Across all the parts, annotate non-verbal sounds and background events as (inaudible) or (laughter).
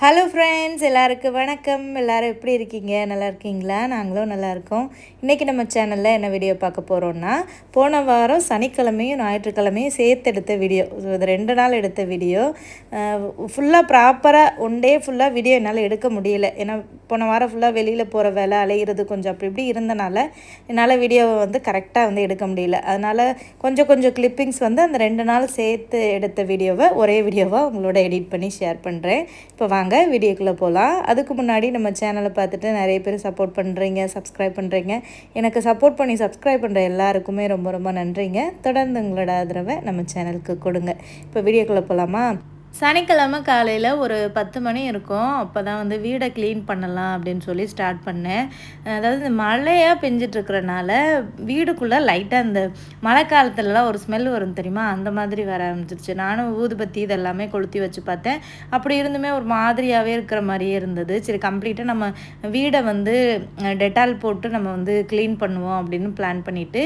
Hello friends எல்லாருக்கும் வணக்கம். எல்லாரும் எப்படி இருக்கீங்க? நல்லா இருக்கீங்களா? நாங்களும் நல்லா இருக்கோம். இன்றைக்கி நம்ம சேனலில் என்ன வீடியோ பார்க்க போகிறோம்னா போன வாரம் சனிக்கிழமையும் ஞாயிற்றுக்கிழமையும் சேர்த்து எடுத்த வீடியோ ஸோ இது ரெண்டு நாள் எடுத்த வீடியோ ஃபுல்லாக ப்ராப்பராக ஒன் டே ஃபுல்லாக வீடியோ என்னால் எடுக்க முடியல. ஏன்னா போன வாரம் ஃபுல்லாக வெளியில் போகிற வேலை அலையிறது கொஞ்சம் அப்படி இப்படி இருந்தனால என்னால் வீடியோவை வந்து கரெக்டாக வந்து எடுக்க முடியல. அதனால் கொஞ்சம் கொஞ்சம் கிளிப்பிங்ஸ் வந்து அந்த ரெண்டு நாள் சேர்த்து எடுத்த வீடியோவை ஒரே வீடியோவாக உங்களோட எடிட் பண்ணி ஷேர் பண்ணுறேன் இப்போ வாங்க. வீடியோக்குள்ளே போகலாம் அதுக்கு முன்னாடி நம்ம சேனலை பார்த்துட்டு நிறைய பேர் சப்போர்ட் பண்ணுறீங்க சப்ஸ்கிரைப் பண்ணுறீங்க எனக்கு சப்போர்ட் பண்ணி சப்ஸ்கிரைப் பண்ணுற எல்லாருக்குமே ரொம்ப ரொம்ப நன்றிங்க. தொடர்ந்து உங்களோட ஆதரவை நம்ம சேனலுக்கு கொடுங்க. இப்போ வீடியோக்குள்ளே போகலாமா சனிக்கிழமை காலையில் ஒரு பத்து மணி இருக்கும். அப்போ தான் வந்து வீடை க்ளீன் பண்ணலாம் அப்படின்னு சொல்லி ஸ்டார்ட் பண்ணேன். அதாவது இந்த மழையாக பெஞ்சிட்ருக்கிறனால வீடுக்குள்ளே லைட்டாக இந்த மழை காலத்துலலாம் ஒரு ஸ்மெல் வரும் தெரியுமா? அந்த மாதிரி வர ஆரம்பிச்சிருச்சு. நானும் ஊதுபத்தி இதெல்லாமே கொளுத்தி வச்சு பார்த்தேன். அப்படி இருந்துமே ஒரு மாதிரியாகவே இருக்கிற மாதிரியே இருந்தது. சரி கம்ப்ளீட்டாக நம்ம வீடை வந்து டெட்டால் போட்டு நம்ம வந்து க்ளீன் பண்ணுவோம் அப்படின்னு பிளான் பண்ணிவிட்டு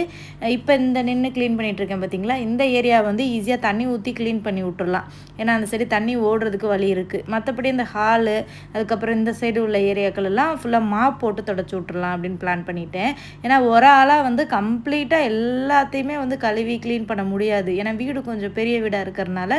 இப்போ இந்த நின்று க்ளீன் பண்ணிகிட்ருக்கேன் பார்த்தீங்களா இந்த ஏரியா வந்து ஈஸியாக தண்ணி ஊற்றி க்ளீன் பண்ணி விட்டுடலாம் ஏன்னா அந்த சைடு தண்ணி ஓடுறதுக்கு வழி இருக்குது மற்றபடி இந்த ஹாலு அதுக்கப்புறம் இந்த சைடு உள்ள ஏரியாக்கள் எல்லாம் ஃபுல்லாக மாப் போட்டு தொடச்சி விட்றலாம் அப்படின்னு பிளான் பண்ணிட்டேன். ஏன்னா ஒரு ஆளாக வந்து கம்ப்ளீட்டாக எல்லாத்தையுமே வந்து கழுவி க்ளீன் பண்ண முடியாது. ஏன்னா வீடு கொஞ்சம் பெரிய வீடாக இருக்கிறனால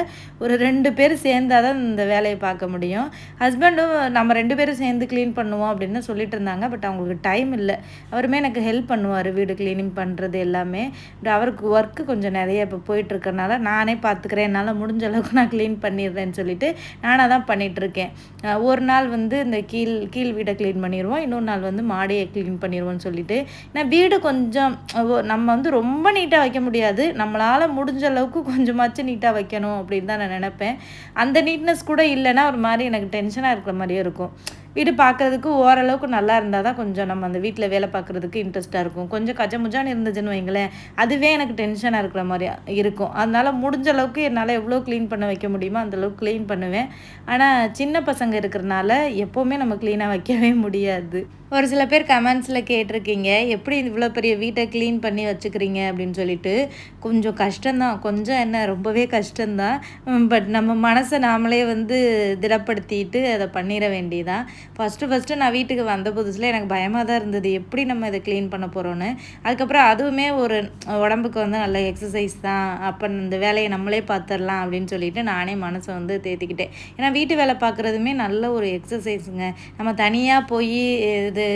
ஒரு ரெண்டு பேர் சேர்ந்தால் தான் இந்த வேலையை பார்க்க முடியும். ஹஸ்பண்டும் நம்ம ரெண்டு பேரும் சேர்ந்து க்ளீன் பண்ணுவோம் அப்படின்னு சொல்லிட்டு இருந்தாங்க. பட் அவங்களுக்கு டைம் இல்லை. அவருமே எனக்கு ஹெல்ப் பண்ணுவார். வீடு க்ளீனிங் பண்ணுறது எல்லாமே. பட் அவருக்கு ஒர்க்கு கொஞ்சம் நிறைய இப்போ போயிட்டுருக்கறனால நானே பார்த்துக்கிறேன் என்னால் முடிஞ்ச அளவுக்கு நான் க்ளீன் பண்ணிடுறேன்னு சொல்லிட்டு நானாக தான் பண்ணிகிட்ருக்கேன் ஒரு நாள் வந்து இந்த கீழ் கீழ் வீடை க்ளீன் பண்ணிடுவோம். இன்னொரு நாள் வந்து மாடியை க்ளீன் பண்ணிடுவோம்னு சொல்லிட்டு. ஏன்னா வீடு கொஞ்சம் நம்ம வந்து ரொம்ப நீட்டாக வைக்க முடியாது. நம்மளால் முடிஞ்ச அளவுக்கு கொஞ்சமாச்சும் நீட்டாக வைக்கணும் அப்படின்னு தான் நான் நினப்பேன். அந்த நீட்னஸ் கூட இல்லைன்னா ஒரு மாதிரி எனக்கு டென்ஷனாக இருக்கிற மாதிரியே இருக்கும். வீடு பார்க்குறதுக்கு ஓரளவுக்கு நல்லா இருந்தால் தான் கொஞ்சம் நம்ம அந்த வீட்டில் வேலை பார்க்குறதுக்கு இன்ட்ரெஸ்ட்டாக இருக்கும். கொஞ்சம் கஜமுஜான்னு இருந்துச்சுன்னு வைங்களேன் அதுவே எனக்கு டென்ஷனாக இருக்கிற மாதிரி இருக்கும். அதனால் முடிஞ்ச அளவுக்கு என்னால் எவ்வளோ க்ளீன் பண்ண வைக்க முடியுமோ அந்தளவுக்கு க்ளீன் பண்ணுவேன். ஆனால் சின்ன பசங்க இருக்கிறனால எப்போவுமே நம்ம க்ளீனாக வைக்கவே முடியாது. ஒரு சில பேர் கமெண்ட்ஸில் கேட்டிருக்கீங்க எப்படி இவ்வளோ பெரிய வீட்டை க்ளீன் பண்ணி வச்சுக்கிறீங்க? அப்படின்னு சொல்லிட்டு கொஞ்சம் கஷ்டம்தான். கொஞ்சம் என்ன ரொம்பவே கஷ்டம்தான். பட் நம்ம மனசை நாமளே வந்து திடப்படுத்திட்டு அதை பண்ணிட வேண்டியதான் ஃபஸ்ட்டு ஃபஸ்ட்டு நான் வீட்டுக்கு வந்த புதுசில் எனக்கு பயமாக தான் இருந்தது. எப்படி நம்ம இதை க்ளீன் பண்ண போகிறோன்னு அதுக்கப்புறம் அதுவுமே ஒரு உடம்புக்கு வந்து நல்ல எக்ஸசைஸ் தான். அப்போ இந்த வேலையை நம்மளே பார்த்துடலாம் அப்படின்னு சொல்லிட்டு நானே மனசை வந்து தேத்திக்கிட்டேன். ஏன்னா வீட்டு வேலை பார்க்குறதுமே நல்ல ஒரு எக்ஸசைஸுங்க நம்ம தனியாக போய் இது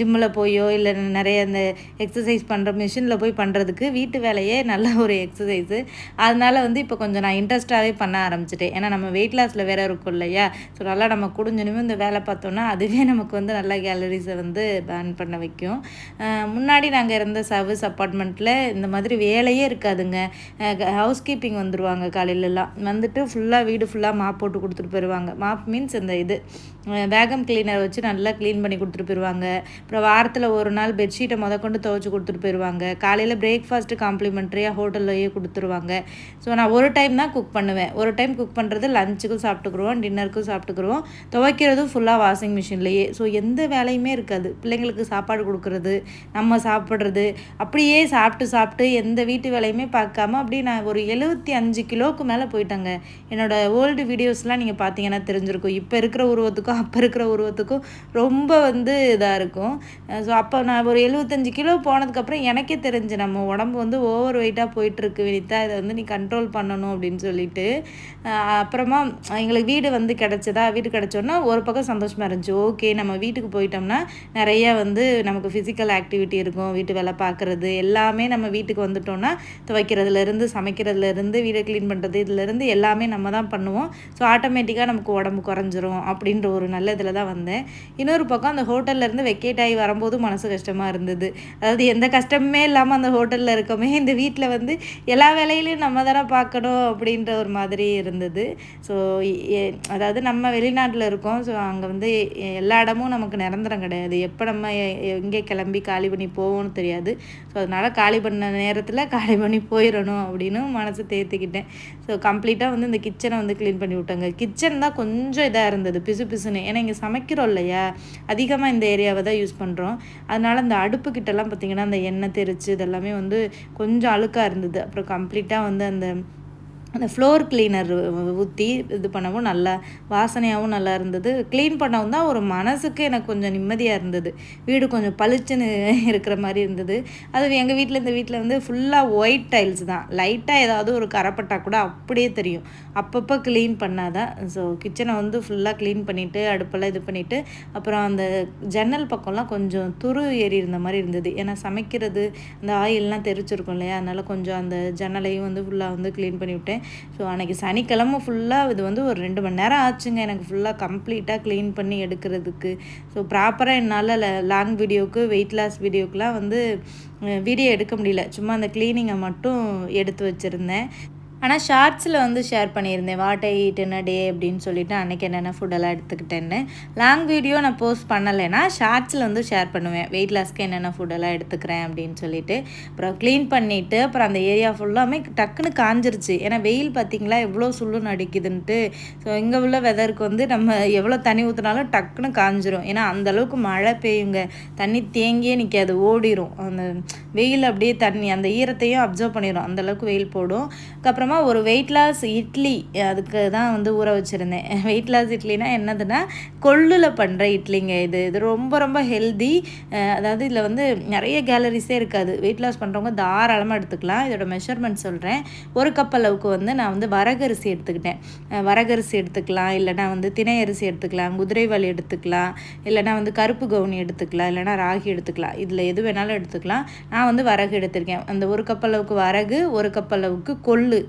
ஜிம்மில் போயோ இல்லை நிறைய இந்த எக்ஸசைஸ் பண்ணுற மிஷினில் போய் பண்ணுறதுக்கு வீட்டு வேலையே நல்ல ஒரு எக்ஸசைஸு அதனால் வந்து இப்போ கொஞ்சம் நான் இன்ட்ரெஸ்ட்டாகவே பண்ண ஆரம்பிச்சிட்டேன். ஏன்னா நம்ம வெயிட் லாஸில் வேறு இருக்கும் இல்லையா? ஸோ நல்லா நம்ம குடிஞ்சனுமே இந்த வேலை பார்த்தோன்னா அதுவே நமக்கு வந்து நல்ல கேலரிஸை வந்து பேன் பண்ண வைக்கும். முன்னாடி நாங்கள் இருந்த சர்வீஸ் அப்பார்ட்மெண்ட்டில் இந்த மாதிரி வேலையே இருக்காதுங்க. ஹவுஸ் கீப்பிங் வந்துடுவாங்க காலையிலலாம். வந்துட்டு ஃபுல்லாக வீடு ஃபுல்லாக மாப் போட்டு கொடுத்துட்டு போயிடுவாங்க மாப் மீன்ஸ் இந்த இது வேகம் கிளீனர் வச்சு நல்லா க்ளீன் பண்ணி கொடுத்துட்டு போயிடுவாங்க அப்புறம் வாரத்தில் ஒரு நாள் பெட்ஷீட்டை முத கொண்டு துவைச்சி கொடுத்துட்டு போயிடுவாங்க காலையில் பிரேக்ஃபாஸ்ட்டு காம்ப்ளிமெண்ட்ரியாக ஹோட்டல்லையே கொடுத்துருவாங்க. ஸோ நான் ஒரு டைம் தான் குக் பண்ணுவேன். ஒரு டைம் குக் பண்ணுறது லஞ்சுக்கும் சாப்பிட்டுக்குருவோம் டின்னருக்கும் சாப்பிட்டுக்குருவோம். துவைக்கிறதும் ஃபுல்லாக வாஷிங் மிஷின்லேயே. ஸோ எந்த வேலையுமே இருக்காது. பிள்ளைங்களுக்கு சாப்பாடு கொடுக்குறது நம்ம சாப்பிட்றது அப்படியே சாப்பிட்டு சாப்பிட்டு எந்த வீட்டு வேலையுமே பார்க்காம அப்படியே நான் ஒரு எழுபத்தி அஞ்சு கிலோவுக்கு மேலே போயிட்டேங்க. என்னோடய ஓல்டு வீடியோஸ்லாம் நீங்கள் பார்த்தீங்கன்னா தெரிஞ்சிருக்கும். இப்போ இருக்கிற உருவத்துக்கும் அப்போ இருக்கிற உருவத்துக்கும் ரொம்ப வந்து இதாக இருக்கும். ஸோ அப்போ நான் ஒரு எழுபத்தஞ்சு கிலோ போனதுக்கப்புறம் எனக்கே தெரிஞ்சு நம்ம உடம்பு வந்து ஓவர் வெயிட்டாக போயிட்டுருக்கு வினிதா. இதை வந்து நீ கண்ட்ரோல் பண்ணணும் அப்படின்னு சொல்லிட்டு அப்புறமா எங்களுக்கு வீடு வந்து கிடச்சதா? வீடு கிடச்சோன்னா ஒரு பக்கம் சந்தோஷம் சந்தோஷமாக இருந்துச்சு. ஓகே நம்ம வீட்டுக்கு போயிட்டோம்னா நிறைய வந்து நமக்கு ஃபிசிக்கல் ஆக்டிவிட்டி இருக்கும். வீட்டு வேலை பார்க்குறது எல்லாமே நம்ம வீட்டுக்கு வந்துட்டோம்னா துவைக்கிறதுலேருந்து சமைக்கிறதுலேருந்து வீடை க்ளீன் பண்ணுறது இதுலேருந்து எல்லாமே நம்ம தான் பண்ணுவோம். ஸோ ஆட்டோமேட்டிக்காக நமக்கு உடம்பு குறைஞ்சிரும் அப்படின்ற ஒரு நல்ல இதில் தான் வந்தேன். இன்னொரு பக்கம் அந்த ஹோட்டல்லேருந்து வெக்கேட் ஆகி வரும்போது மனசு கஷ்டமாக இருந்தது. அதாவது எந்த கஷ்டமுமே இல்லாமல் அந்த ஹோட்டலில் இருக்கோமே இந்த வீட்டில் வந்து எல்லா வேலையிலையும் நம்ம தானே பார்க்கணும் அப்படின்ற ஒரு மாதிரி இருந்தது. ஸோ அதாவது நம்ம வெளிநாட்டில் இருக்கோம். ஸோ அங்கே வந்து எல்லா இடமும் நமக்கு நிரந்தரம் கிடையாது. எப்போ நம்ம எங்கே கிளம்பி காலி பண்ணி போவோம்னு தெரியாது. ஸோ அதனால் காலி பண்ண நேரத்தில் காலி பண்ணி போயிடணும் அப்படின்னு மனசு தேர்த்திக்கிட்டேன் ஸோ கம்ப்ளீட்டாக வந்து இந்த கிச்சனை வந்து க்ளீன் பண்ணி விட்டாங்க. கிச்சன் தான் கொஞ்சம் இதாக இருந்தது. பிசு பிசுன்னு. ஏன்னா இங்கே சமைக்கிறோம் இல்லையா? அதிகமாக இந்த ஏரியாவை தான் யூஸ் பண்ணுறோம் அதனால் அந்த அடுப்பு கிட்டலாம் பார்த்திங்கன்னா அந்த எண்ணெய் தெரிச்சு இதெல்லாமே வந்து கொஞ்சம் அழுக்காக இருந்தது. அப்புறம் கம்ப்ளீட்டாக வந்து அந்த அந்த ஃப்ளோர் கிளீனர் ஊற்றி இது பண்ணவும் நல்லா வாசனையாகவும் நல்லா இருந்தது. க்ளீன் பண்ணவும் தான் ஒரு மனசுக்கு எனக்கு கொஞ்சம் நிம்மதியாக இருந்தது. வீடு கொஞ்சம் பளிச்சுன்னு இருக்கிற மாதிரி இருந்தது. அது எங்கள் வீட்டில் இந்த வீட்டில் வந்து ஃபுல்லாக ஒயிட் டைல்ஸ் தான். லைட்டாக ஏதாவது ஒரு கரைப்பட்டா கூட அப்படியே தெரியும். அப்பப்போ க்ளீன் பண்ணாதான். ஸோ கிச்சனை வந்து ஃபுல்லாக க்ளீன் பண்ணிவிட்டு அடுப்பெல்லாம் இது பண்ணிவிட்டு அப்புறம் அந்த ஜன்னல் பக்கம்லாம் கொஞ்சம் துரு ஏறி இருந்த மாதிரி இருந்தது. ஏன்னா சமைக்கிறது அந்த ஆயிலெலாம் தெரிச்சிருக்கும் இல்லையா? அதனால் கொஞ்சம் அந்த ஜன்னலையும் வந்து ஃபுல்லாக வந்து க்ளீன் பண்ணிவிட்டேன் ஸோ அன்றைக்கி சனிக்கிழமை ஃபுல்லாக இது வந்து ஒரு ரெண்டு மணி நேரம் ஆச்சுங்க. எனக்கு ஃபுல்லாக கம்ப்ளீட்டாக க்ளீன் பண்ணி எடுக்கிறதுக்கு. ஸோ ப்ராப்பராக என்னால் லாங் வீடியோவுக்கு வெயிட் லாஸ் வீடியோக்கெலாம் வந்து வீடியோ எடுக்க முடியல. சும்மா அந்த க்ளீனிங்கை மட்டும் எடுத்து வச்சுருந்தேன். ஆனால் ஷார்ட்ஸில் வந்து ஷேர் பண்ணியிருந்தேன். வாட் ஐ ஈட் என்ன டே அப்படின்னு சொல்லிட்டு அன்றைக்கி என்னென்ன ஃபுட்டெல்லாம் எடுத்துக்கிட்டேன்னு. லாங் வீடியோ நான் போஸ்ட் பண்ணலைன்னா ஷார்ட்ஸில் வந்து ஷேர் பண்ணுவேன். வெயிட் லாஸ்க்கு என்னென்ன ஃபுட்டெல்லாம் எடுத்துக்கிறேன் அப்படின்னு சொல்லிட்டு. அப்புறம் க்ளீன் பண்ணிவிட்டு அப்புறம் அந்த ஏரியா ஃபுல்லாமே டக்குன்னு காஞ்சிருச்சு. ஏன்னா வெயில் பார்த்திங்களா எவ்வளோ சுள்ளுன்னு அடிக்குதுன்ட்டு. ஸோ இங்கே உள்ள வெதருக்கு வந்து நம்ம எவ்வளோ தண்ணி ஊற்றினாலும் டக்குன்னு காஞ்சிரும். ஏன்னா அந்தளவுக்கு மழை பெய்யுங்க. தண்ணி தேங்கியே நிற்காது ஓடிடும் அந்த வெயில் அப்படியே தண்ணி அந்த ஈரத்தையும் அப்சர்வ் பண்ணிடும் அந்தளவுக்கு வெயில் போடும். அதுக்கப்புறமா ஒரு வெயிட் லாஸ் இட்லி அதுக்கு தான் வந்து ஊற வச்சுருந்தேன். வெயிட் (laughs) லாஸ் இட்லினா என்னதுன்னா கொள்ளில் பண்ணுற இட்லிங்க இது. இது ரொம்ப ரொம்ப ஹெல்தி அதாவது இதில் வந்து நிறைய கேலரிஸே இருக்காது. வெயிட் லாஸ் பண்ணுறவங்க தாராளமாக எடுத்துக்கலாம். இதோட மெஷர்மெண்ட் சொல்கிறேன் ஒரு கப் அளவுக்கு வந்து நான் வந்து வரகரிசி எடுத்துக்கிட்டேன். வரகரிசி எடுத்துக்கலாம். இல்லைனா வந்து தினை அரிசி எடுத்துக்கலாம். குதிரைவாளி எடுத்துக்கலாம். இல்லைனா வந்து கருப்பு கவுனி எடுத்துக்கலாம். இல்லைனா ராகி எடுத்துக்கலாம். இதில் எது வேணாலும் எடுத்துக்கலாம். நான் வந்து வரகு எடுத்திருக்கேன். அந்த ஒரு கப் அளவுக்கு வரகு ஒரு கப் அளவுக்கு கொள்ளு.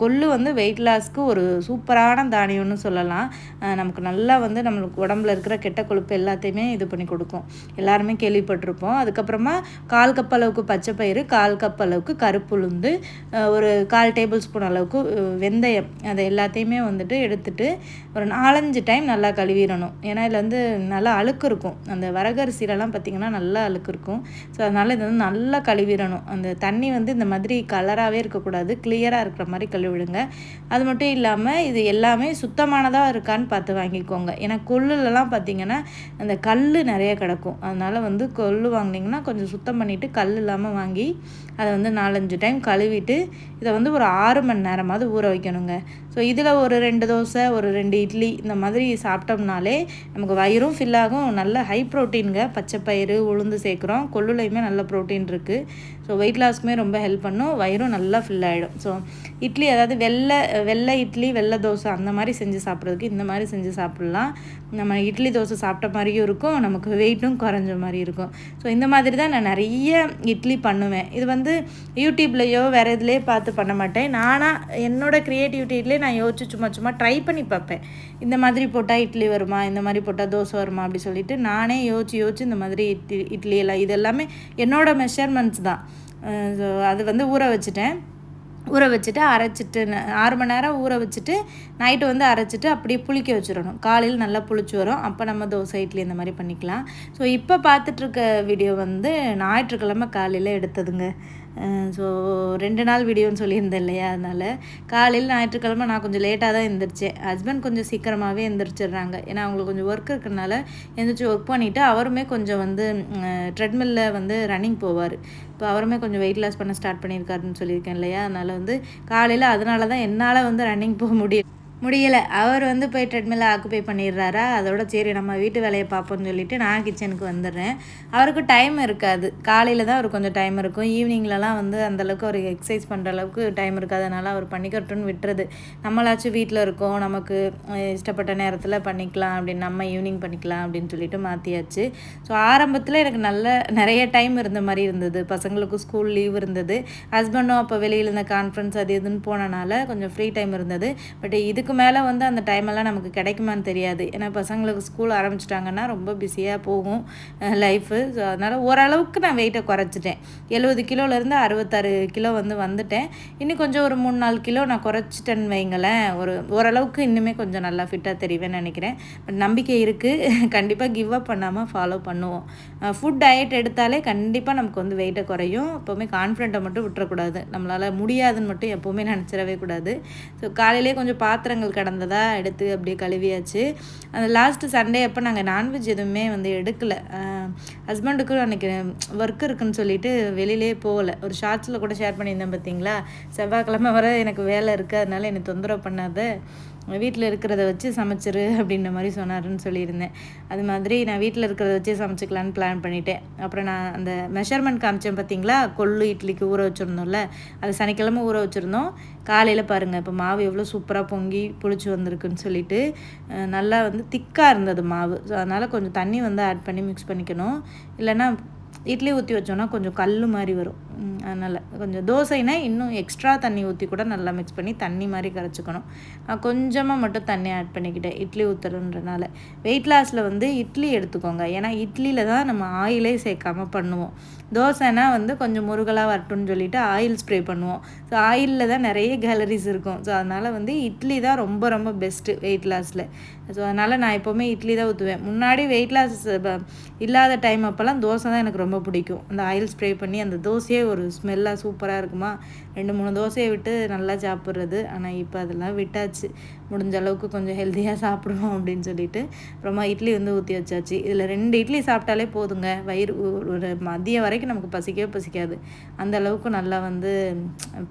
கொள்ளு வந்து வெயிட் லாஸ்க்கு ஒரு சூப்பரான தானியம்னு சொல்லலாம். நமக்கு நல்லா வந்து நம்மளுக்கு உடம்புல இருக்கிற கெட்ட கொழுப்பு எல்லாத்தையுமே இது பண்ணி கொடுக்கும். எல்லாருமே கேள்விப்பட்டிருப்போம். அதுக்கப்புறமா கால் கப் அளவுக்கு பச்சை பயிறு கால் கப் அளவுக்கு கருப்புளுந்து ஒரு கால் டேபிள் ஸ்பூன் அளவுக்கு வெந்தயம். அதை எல்லாத்தையுமே வந்துட்டு எடுத்துட்டு ஒரு நாலஞ்சு டைம் நல்லா கழுவிடணும். ஏன்னா இதில் வந்து நல்லா அழுக்கு இருக்கும். அந்த வரகரிசிலலாம் பார்த்திங்கன்னா நல்லா அழுக்கு இருக்கும். ஸோ அதனால் இது வந்து நல்லா கழுவிடணும். அந்த தண்ணி வந்து இந்த மாதிரி கலராகவே இருக்கக்கூடாது. கிளியராக இருக்கிற மாதிரி கழுவிடுங்க. அது மட்டும் இல்லாமல் இது எல்லாமே சுத்தமானதாக இருக்கான்னு பார்த்து வாங்கிக்கோங்க. ஏன்னா கொல்லுலலாம் பார்த்திங்கன்னா அந்த கல் நிறைய கிடக்கும். அதனால் வந்து கொல்லு வாங்கினீங்கன்னா கொஞ்சம் சுத்தம் பண்ணிவிட்டு கல் இல்லாமல் வாங்கி அதை வந்து நாலஞ்சு டைம் கழுவிட்டு இதை வந்து ஒரு ஆறு மணி நேரமாவது ஊற வைக்கணுங்க. ஸோ இதில் ஒரு ரெண்டு தோசை ஒரு ரெண்டு இட்லி இந்த மாதிரி சாப்பிட்டோம்னாலே நமக்கு வயிறும் ஃபில் ஆகும். நல்ல ஹை ப்ரோட்டீனுங்க பச்சை பயிறு உளுந்து சேர்க்குறோம். கொள்ளுலையுமே நல்ல ப்ரோட்டீன் இருக்குது ஸோ வெயிட் லாஸ்க்குமே ரொம்ப ஹெல்ப் பண்ணும். வயிறும் நல்லா ஃபில் ஆகிடும் ஸோ இட்லி அதாவது வெள்ளை வெள்ளை இட்லி வெள்ளை தோசை அந்த மாதிரி செஞ்சு சாப்பிட்றதுக்கு இந்த மாதிரி செஞ்சு சாப்பிட்லாம். நம்ம இட்லி தோசை சாப்பிட்ட மாதிரியும் இருக்கும். நமக்கு வெயிட்டும் குறைஞ்ச மாதிரி இருக்கும். ஸோ இந்த மாதிரி தான் நான் நிறைய இட்லி பண்ணுவேன். இது வந்து யூடியூப்லேயோ வேறு இதுலேயோ பார்த்து பண்ண மாட்டேன். நானாக என்னோடய க்ரியேட்டிவிட்டிலே நான் யோசிச்சு சும்மா சும்மா ட்ரை பண்ணி பார்ப்பேன். இந்த மாதிரி போட்டால் இட்லி வருமா? இந்த மாதிரி போட்டால் தோசை வருமா? அப்படி சொல்லிட்டு நானே யோசிச்சு யோசிச்சு இந்த மாதிரி இட்லி இட்லி எல்லாம் இது எல்லாமே என்னோடய மெஷர்மெண்ட்ஸ் தான். ஸோ அது வந்து ஊற வச்சுட்டேன். ஊற வச்சுட்டு அரைச்சிட்டு ஆறு மணி நேரம் ஊற வச்சுட்டு நைட்டு வந்து அரைச்சிட்டு அப்படியே புளிக்க வச்சிடணும். காலையில் நல்லா புளிச்சு வரும். அப்போ நம்ம தோசை இட்லி இந்த மாதிரி பண்ணிக்கலாம். ஸோ இப்போ பார்த்துட்ருக்க வீடியோ வந்து ஞாயிற்றுக்கிழமை காலையில் எடுத்ததுங்க. ஸோ ரெண்டு நாள் வீடியோன்னு சொல்லியிருந்தேன் இல்லையா? அதனால் காலையில் ஞாயிற்றுக்கிழமை நான் கொஞ்சம் லேட்டாக தான் எழுந்திரிச்சேன் ஹஸ்பண்ட் கொஞ்சம் சீக்கிரமாகவே எழுந்திரிச்சிடுறாங்க ஏன்னா அவங்களுக்கு கொஞ்சம் ஒர்க் இருக்கிறனால எழுந்திரிச்சு ஒர்க் பண்ணிவிட்டு அவருமே கொஞ்சம் வந்து ட்ரெட்மில்ல வந்து ரன்னிங் போவார். இப்போ அவருமே கொஞ்சம் வெயிட் லாஸ் பண்ண ஸ்டார்ட் பண்ணியிருக்காருன்னு சொல்லியிருக்கேன் இல்லையா? அதனால் வந்து காலையில் அதனால தான் என்னால் வந்து ரன்னிங் போக முடியும் முடியலை. அவர் வந்து போய் ட்ரெட்மில்ல ஆக்குப்பை பண்ணிடுறாரா? அதோட சரி நம்ம வீட்டு வேலையை பார்ப்போம்னு சொல்லிட்டு நான் கிச்சனுக்கு வந்துடுறேன். அவருக்கு டைம் இருக்காது. காலையில் தான் அவர் கொஞ்சம் டைம் இருக்கும். ஈவினிங்லலாம் வந்து அந்தளவுக்கு அவருக்கு எக்ஸசைஸ் பண்ணுற அளவுக்கு டைம் இருக்காதனால அவர் பண்ணிக்கட்டும்னு விட்டுறது நம்மளாச்சும் வீட்டில் இருக்கோம். நமக்கு இஷ்டப்பட்ட நேரத்தில் பண்ணிக்கலாம். அப்படின்னு நம்ம ஈவினிங் பண்ணிக்கலாம் அப்படின்னு சொல்லிட்டு மாற்றியாச்சு ஸோ ஆரம்பத்தில் எனக்கு நல்ல நிறைய டைம் இருந்த மாதிரி இருந்தது. பசங்களுக்கும் ஸ்கூல் லீவ் இருந்தது. ஹஸ்பண்டும் அப்போ வெளியில் இருந்த கான்ஃபரன்ஸ் அது இதுன்னு போனனால கொஞ்சம் ஃப்ரீ டைம் இருந்தது. பட் இதுக்கு அதுக்கு மேலே வந்து அந்த டைமெல்லாம் நமக்கு கிடைக்குமான்னு தெரியாது. ஏன்னா பசங்களுக்கு ஸ்கூல் ஆரம்பிச்சிட்டாங்கன்னா ரொம்ப பிஸியாக போகும் லைஃபு ஸோ அதனால் ஓரளவுக்கு நான் வெயிட்டை குறைச்சிட்டேன். எழுபது கிலோலேருந்து அறுபத்தாறு கிலோ வந்து வந்துட்டேன். இன்னும் கொஞ்சம் ஒரு மூணு நாலு கிலோ நான் குறைச்சிட்டேன்னு வைங்களேன். ஒரு ஓரளவுக்கு இன்னுமே கொஞ்சம் நல்லா ஃபிட்டாக தெரிவேன்னு நினைக்கிறேன். பட் நம்பிக்கை இருக்குது (laughs) கண்டிப்பாக கிவ் அப் பண்ணாமல் ஃபாலோ பண்ணுவோம். ஃபுட் டயட் எடுத்தாலே கண்டிப்பாக நமக்கு வந்து வெயிட்டை குறையும். எப்போவுமே கான்ஃபிடென்ட்டை மட்டும் விட்டுறக்கூடாது. நம்மளால் முடியாதுன்னு மட்டும் எப்போவுமே நினச்சிடவே கூடாது. ஸோ காலையிலே கொஞ்சம் பாத்திரங்கள் பாத்திரங்கள் கடந்ததாக எடுத்து அப்படியே கழுவியாச்சு. அந்த லாஸ்ட்டு சண்டே அப்போ நாங்கள் நான்வெஜ் எதுவுமே வந்து எடுக்கலை. ஹஸ்பண்டுக்கும் அன்றைக்கி ஒர்க் இருக்குன்னு சொல்லிட்டு வெளியிலே போகலை. ஒரு ஷார்ட்ஸில் கூட ஷேர் பண்ணியிருந்தேன் பார்த்தீங்களா செவ்வாய்க்கிழமை வர எனக்கு வேலை இருக்குது அதனால என்னை தொந்தரவு பண்ணாத. வீட்டில் இருக்கிறத வச்சு சமைச்சிரு அப்படின்ற மாதிரி சொன்னாருன்னு சொல்லியிருந்தேன். அது மாதிரி நான் வீட்டில் இருக்கிறத வச்சு சமைச்சிக்கலான்னு பிளான் பண்ணிட்டேன். அப்புறம் நான் அந்த மெஷர்மெண்ட் காமிச்சேன் பார்த்தீங்களா கொள்ளு இட்லிக்கு ஊற வச்சுருந்தோம்ல அது சனிக்கிழமை ஊற வச்சுருந்தோம். காலையில் பாருங்கள் இப்போ மாவு எவ்வளோ சூப்பராக பொங்கி புளிச்சு வந்திருக்குன்னு சொல்லிட்டு நல்லா வந்து திக்காக இருந்தது மாவு. ஸோ அதனால் கொஞ்சம் தண்ணி வந்து ஆட் பண்ணி மிக்ஸ் பண்ணிக்கணும். இல்லைன்னா இட்லி ஊற்றி வச்சோன்னா கொஞ்சம் கல் மாதிரி வரும். அதனால் கொஞ்சம் தோசைனா இன்னும் எக்ஸ்ட்ரா தண்ணி ஊற்றி கூட நல்லா மிக்ஸ் பண்ணி தண்ணி மாதிரி கரைச்சிக்கணும். நான் கொஞ்சமாக மட்டும் தண்ணி ஆட் பண்ணிக்கிட்டேன் இட்லி ஊற்றுறன்றனால வெயிட் லாஸில் வந்து இட்லி எடுத்துக்கோங்க. ஏன்னா இட்லியில் தான் நம்ம ஆயிலே சேர்க்காமல் பண்ணுவோம். தோசைனா வந்து கொஞ்சம் முருகலாக வரட்டும்னு சொல்லிட்டு ஆயில் ஸ்ப்ரே பண்ணுவோம். ஸோ ஆயிலில் தான் நிறைய கேலரிஸ் இருக்கும். ஸோ அதனால் வந்து இட்லி தான் ரொம்ப ரொம்ப பெஸ்ட்டு வெயிட் லாஸில் ஸோ அதனால் நான் எப்போவுமே இட்லி தான் ஊற்றுவேன் முன்னாடி வெயிட் லாஸ் இல்லாத டைம் அப்போல்லாம் தோசை தான் எனக்கு ரொம்ப ரொம்ப பிடிக்கும். அந்த ஆயில் ஸ்ப்ரே பண்ணி அந்த தோசையே ஒரு ஸ்மெல்லாக சூப்பராக இருக்குமா? ரெண்டு மூணு தோசையை விட்டு நல்லா சாப்பிட்றது. ஆனால் இப்போ அதெல்லாம் விட்டாச்சு. முடிஞ்ச அளவுக்கு கொஞ்சம் ஹெல்த்தியாக சாப்பிடுவோம் அப்படின்னு சொல்லிட்டு அப்புறமா இட்லி வந்து ஊற்றி வச்சாச்சு. இதில் ரெண்டு இட்லி சாப்பிட்டாலே போதுங்க. வயிறு ஒரு மதியம் வரைக்கும் நமக்கு பசிக்கவே பசிக்காது. அந்த அளவுக்கு நல்லா வந்து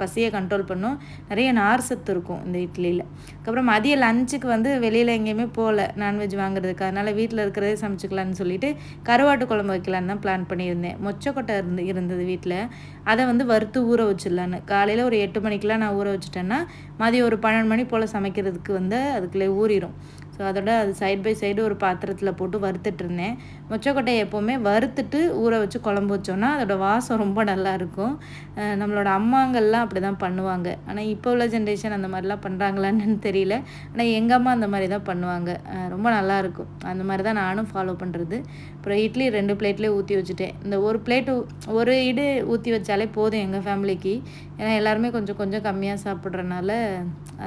பசியை கண்ட்ரோல் பண்ணும். நிறைய நார் சத்து இருக்கும் இந்த இட்லியில். அதுக்கப்புறம் மதிய லஞ்சுக்கு வந்து வெளியில் எங்கேயுமே போகல நான்வெஜ் வாங்குறதுக்கு. அதனால் வீட்டில் இருக்கிறதே சமைச்சிக்கலான்னு சொல்லிட்டு கருவாட்டு குழம்பு வைக்கலான்னு தான் பிளான் பண்ணியிருந்தேன். மொச்சக்கொட்டை இருந்து இருந்தது வீட்டில் அதை வந்து வறுத்து ஊற வச்சிடலான்னு. காலையில் ஒரு எட்டு மணிக்கெலாம் நான் ஊற வச்சுட்டேன்னா மதியம் ஒரு பன்னெண்டு மணி போல் சமைக்கிறதுக்கு வந்து அதுக்குள்ளே ஊறிடும் ஸோ அதோட அது சைட் பை சைடு ஒரு பாத்திரத்தில் போட்டு வறுத்துட்டு இருந்தேன் மொச்சக்கொட்டையை எப்போவுமே வறுத்துட்டு ஊற வச்சு குழம்பு வச்சோன்னா அதோட வாசம் ரொம்ப நல்லா இருக்கும். நம்மளோட அம்மாங்கள்லாம் அப்படி தான் பண்ணுவாங்க. ஆனால் இப்போ உள்ள ஜென்ரேஷன் அந்த மாதிரிலாம் பண்ணுறாங்களான்னு தெரியல. ஆனால் எங்கள் அம்மா அந்த மாதிரி தான் பண்ணுவாங்க ரொம்ப நல்லாயிருக்கும் அந்த மாதிரி தான் நானும் ஃபாலோ பண்ணுறது அப்புறம் இட்லி ரெண்டு பிளேட்லேயே ஊற்றி வச்சுட்டேன். இந்த ஒரு பிளேட்டு ஒரு இடு ஊற்றி வச்சாலே போதும் எங்கள் ஃபேமிலிக்கு ஏன்னா எல்லாருமே கொஞ்சம் கொஞ்சம் கம்மியாக சாப்பிட்றனால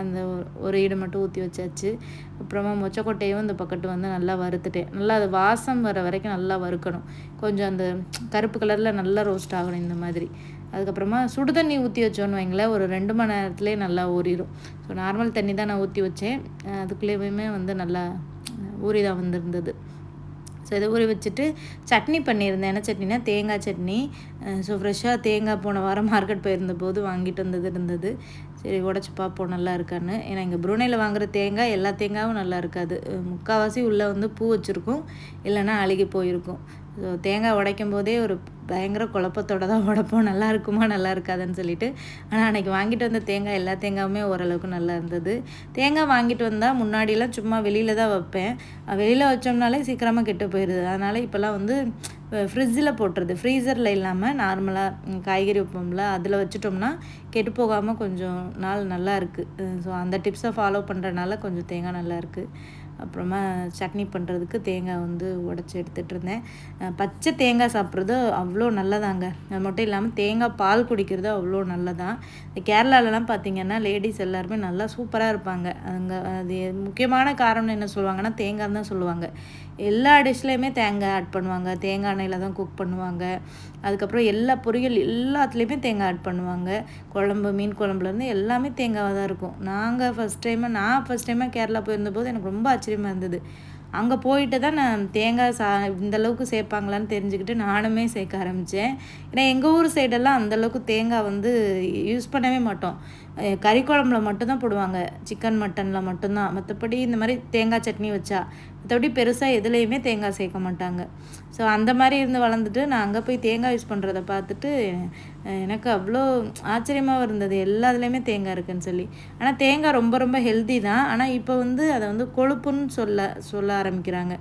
அந்த ஒரு ஈடு மட்டும் ஊற்றி வச்சாச்சு. அப்புறமா மொச்சக்கொட்டையும் இந்த பக்கத்து வந்து நல்லா வறுத்துட்டேன். நல்லா அது வாசம் வர வரைக்கும் நல்லா வறுக்கணும். கொஞ்சம் அந்த கருப்பு கலரில் நல்லா ரோஸ்ட் ஆகணும் இந்த மாதிரி. அதுக்கப்புறமா சுடு தண்ணி ஊற்றி வச்சோன்னு வைங்களேன். ஒரு ரெண்டு மணி நேரத்துலேயே நல்லா ஊறிடும் ஸோ நார்மல் தண்ணி தான் நான் ஊற்றி வச்சேன். அதுக்குள்ளேயுமே வந்து நல்லா ஊறி தான் வந்திருந்தது. ஸோ இதை ஊற வச்சுட்டு சட்னி பண்ணியிருந்தேன். என்ன சட்னினா தேங்காய் சட்னி. ஸோ ஃப்ரெஷ்ஷாக தேங்காய் போன வாரம் மார்க்கெட் போயிருந்த போது வாங்கிட்டு வந்தது இருந்தது. சரி உடச்சி பார்ப்போம் நல்லா இருக்கான்னு. ஏன்னா இங்கே புருனையில் வாங்குகிற தேங்காய் எல்லா தேங்காயும் நல்லா இருக்காது. முக்கால்வாசி உள்ளே வந்து பூ வச்சுருக்கும். இல்லைன்னா அழுகி போயிருக்கும். ஸோ தேங்காய் உடைக்கும் போதே ஒரு பயங்கர குழப்பத்தோட தான் உடைப்போம். நல்லா இருக்குமா நல்லா இருக்காதுன்னு சொல்லிட்டு. ஆனால் அன்றைக்கி வாங்கிட்டு வந்த தேங்காய் எல்லா தேங்காயுமே ஓரளவுக்கு நல்லா இருந்தது. தேங்காய் வாங்கிட்டு வந்தால் முன்னாடிலாம் சும்மா வெளியில் தான் வைப்பேன். வெளியில் வச்சோம்னாலே சீக்கிரமாக கெட்டு போயிடுது அதனால் இப்போல்லாம் வந்து ஃப்ரிட்ஜில் போட்டுறது. ஃப்ரீசரில் இல்லாமல் நார்மலாக காய்கறி வைப்போம்ல அதில் வச்சுட்டோம்னா கெட்டு போகாமல் கொஞ்சம் நாள் நல்லா இருக்குது ஸோ அந்த டிப்ஸை ஃபாலோ பண்ணுறனால கொஞ்சம் தேங்காய் நல்லா இருக்குது அப்புறமா சட்னி பண்ணுறதுக்கு தேங்காய் வந்து உடச்சி எடுத்துகிட்டு இருந்தேன். பச்சை தேங்காய் சாப்பிட்றது அவ்வளோ நல்லதாங்க. அது மட்டும் இல்லாமல் தேங்காய் பால் குடிக்கிறது அவ்வளோ நல்லதான் இந்த கேரளாலலாம் பார்த்திங்கன்னா லேடிஸ் எல்லாருமே நல்லா சூப்பராக இருப்பாங்க. அங்கே அது முக்கியமான காரணம் என்ன சொல்லுவாங்கன்னா தேங்காய் தான் சொல்லுவாங்க. எல்லா டிஷ்லேயுமே தேங்காய் ஆட் பண்ணுவாங்க. தேங்காய் எண்ணெயில் தான் குக் பண்ணுவாங்க. அதுக்கப்புறம் எல்லா பொரியல் எல்லாத்துலேயுமே தேங்காய் ஆட் பண்ணுவாங்க. குழம்பு மீன் குழம்புலேருந்து எல்லாமே தேங்காவாக தான் இருக்கும். நாங்கள் ஃபஸ்ட் டைமாக நான் ஃபஸ்ட் டைமாக கேரளா போயிருந்தபோது எனக்கு ரொம்ப ஆச்சரியமாக இருந்தது. அங்கே போயிட்டு தான் நான் தேங்காய் சா இந்தளவுக்கு சேர்ப்பாங்களான்னு தெரிஞ்சுக்கிட்டு நானுமே சேர்க்க ஆரம்பித்தேன் ஏன்னா எங்கள் ஊர் சைடெல்லாம் அந்தளவுக்கு தேங்காய் வந்து யூஸ் பண்ணவே மாட்டோம். கறி குழம்புல மட்டும்தான் போடுவாங்க. சிக்கன் மட்டனில் மட்டும்தான். மற்றபடி இந்த மாதிரி தேங்காய் சட்னி வச்சா மற்றபடி பெருசாக எதுலேயுமே தேங்காய் சேர்க்க மாட்டாங்க. ஸோ அந்த மாதிரி இருந்து வளர்ந்துட்டு நான் அங்கே போய் தேங்காய் யூஸ் பண்ணுறத பார்த்துட்டு எனக்கு அவ்வளோ ஆச்சரியமாக இருந்தது. எல்லாத்துலேயுமே தேங்காய் இருக்குதுன்னு சொல்லி. ஆனால் தேங்காய் ரொம்ப ரொம்ப ஹெல்த்தி தான். ஆனால் இப்போ வந்து அதை வந்து கொழுப்புன்னு சொல்ல சொல்ல ஆரம்பிக்கிறாங்க.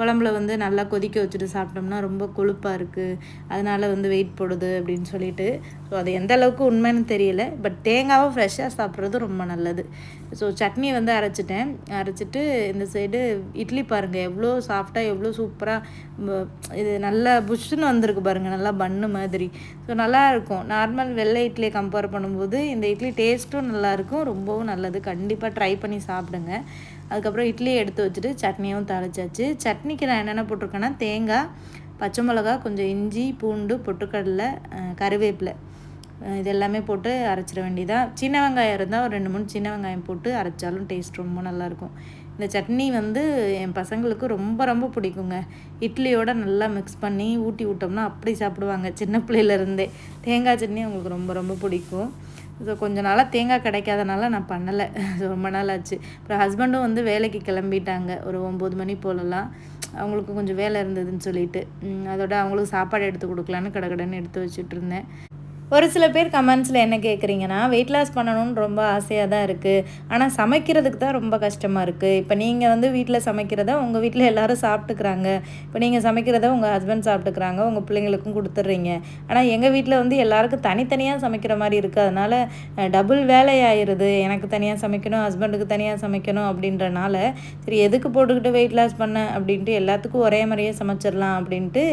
குழம்புல வந்து நல்லா கொதிக்க வச்சுட்டு சாப்பிட்டோம்னா ரொம்ப கொழுப்பாக இருக்குது அதனால் வந்து வெயிட் போடுது அப்படின்னு சொல்லிட்டு. ஸோ அது எந்த அளவுக்கு உண்மைன்னு தெரியல. பட் தேங்காவும் ஃப்ரெஷ்ஷாக சாப்பிட்றது ரொம்ப நல்லது. ஸோ சட்னி வந்து அரைச்சிட்டேன். அரைச்சிட்டு இந்த சைடு இட்லி பாருங்கள் எவ்வளோ சாஃப்டாக எவ்வளோ சூப்பராக இது நல்லா புஷ்ஷுன்னு வந்திருக்கு பாருங்கள் நல்லா பன்னு மாதிரி. ஸோ நல்லா இருக்கும். நார்மல் வெள்ளை இட்லியை கம்பேர் பண்ணும்போது இந்த இட்லி டேஸ்ட்டும் நல்லாயிருக்கும் ரொம்பவும் நல்லது. கண்டிப்பாக ட்ரை பண்ணி சாப்பிடுங்க. அதுக்கப்புறம் இட்லியை எடுத்து வச்சுட்டு சட்னியும் தாளிச்சாச்சு. சட்னிக்கு நான் என்னென்ன போட்டிருக்கேன்னா தேங்காய் பச்சை மிளகா கொஞ்சம் இஞ்சி பூண்டு பொட்டுக்கடலை கருவேப்பிலை. இது எல்லாமே போட்டு அரைச்சிட வேண்டியதான் சின்ன வெங்காயம் இருந்தால் ஒரு ரெண்டு மூணு சின்ன வெங்காயம் போட்டு அரைச்சாலும் டேஸ்ட் ரொம்ப நல்லாயிருக்கும். இந்த சட்னி வந்து என் பசங்களுக்கு ரொம்ப ரொம்ப பிடிக்குங்க. இட்லியோட நல்லா மிக்ஸ் பண்ணி ஊட்டி விட்டோம்னா அப்படி சாப்பிடுவாங்க. சின்ன பிள்ளையிலேருந்தே தேங்காய் சட்னி அவங்களுக்கு ரொம்ப ரொம்ப பிடிக்கும். ஸோ கொஞ்ச நாளாக தேங்காய் கிடைக்காதனால நான் பண்ணலை. ரொம்ப நாள் ஆச்சு. அப்புறம் ஹஸ்பண்டும் வந்து வேலைக்கு கிளம்பிட்டாங்க. ஒரு ஒம்பது மணி போலலாம். அவங்களுக்கு கொஞ்சம் வேலை இருந்ததுன்னு சொல்லிட்டு. அதோட அவங்களுக்கு சாப்பாடு எடுத்து கொடுக்கலான்னு கடகடன்னு எடுத்து வச்சுட்டு இருந்தேன். ஒரு சில பேர் கமெண்ட்ஸில் என்ன கேட்குறீங்கன்னா வெயிட் லாஸ் பண்ணணும்னு ரொம்ப ஆசையாக தான் இருக்குது ஆனால் சமைக்கிறதுக்கு தான் ரொம்ப கஷ்டமாக இருக்குது இப்போ நீங்கள் வந்து வீட்டில் சமைக்கிறத உங்கள் வீட்டில் எல்லோரும் சாப்பிட்டுக்கிறாங்க. இப்போ நீங்கள் சமைக்கிறத உங்கள் ஹஸ்பண்ட் சாப்பிட்டுக்கிறாங்க. உங்கள் பிள்ளைங்களுக்கும் கொடுத்துட்றீங்க. ஆனால் எங்கள் வீட்டில் வந்து எல்லாருக்கும் தனித்தனியாக சமைக்கிற மாதிரி இருக்குது அதனால் டபுள் வேலை எனக்கு தனியாக சமைக்கணும் ஹஸ்பண்டுக்கு தனியாக சமைக்கணும் அப்படின்றனால சரி எதுக்கு போட்டுக்கிட்டு வெயிட் லாஸ் பண்ண அப்படின்ட்டு எல்லாத்துக்கும் ஒரே மாதிரியே சமைச்சிடலாம் அப்படின்ட்டு